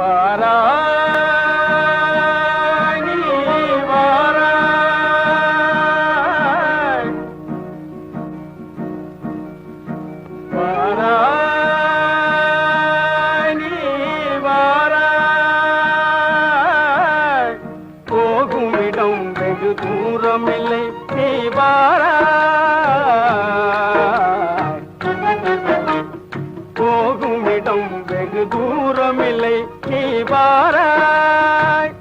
வாராய் வெகு தூரமில்லை நீ பாராய்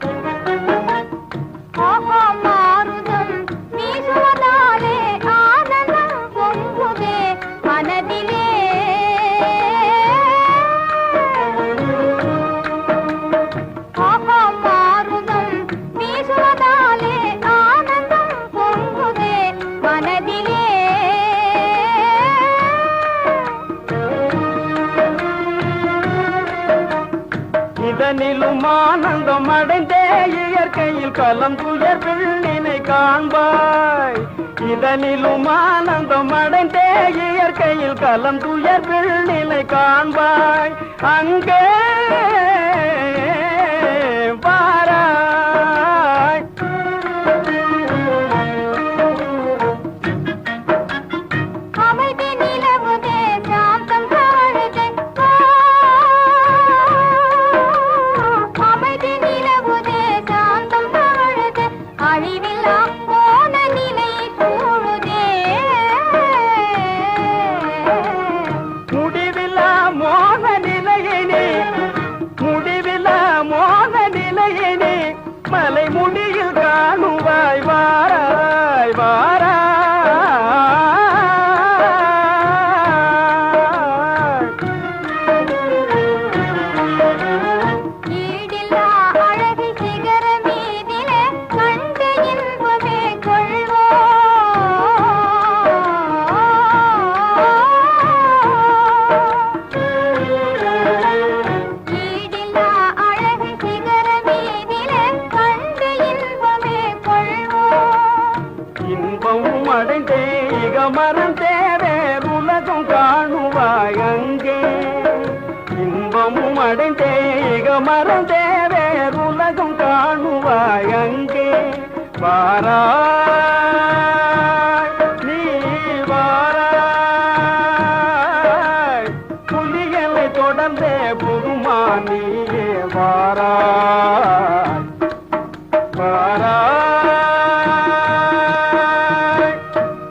அதனிலும் ஆனந்தம் அடைந்தே இயற்கையில் கலம் துயர் பிள்ளினை காண்பாய். இதனிலும் ஆனந்தம் அடைந்தே இயற்கையில் கலம் துயர் பிள்ளினை காண்பாய். அங்கே முடிவிலா மோக நிலையினே. முடிவிலா மோக நிலையினே. மலை முடியில் காணுவாய் வாரா. மரம் தேவே உலகம் காணுவாய் அங்கே. இன்பமும் அடைந்தே இக மரம் தேவே உலகம் காணுவாய் அங்கே. வாரா நீ வாராய். புலிகளை தொடர்ந்தே புதுமா நீயே வாரா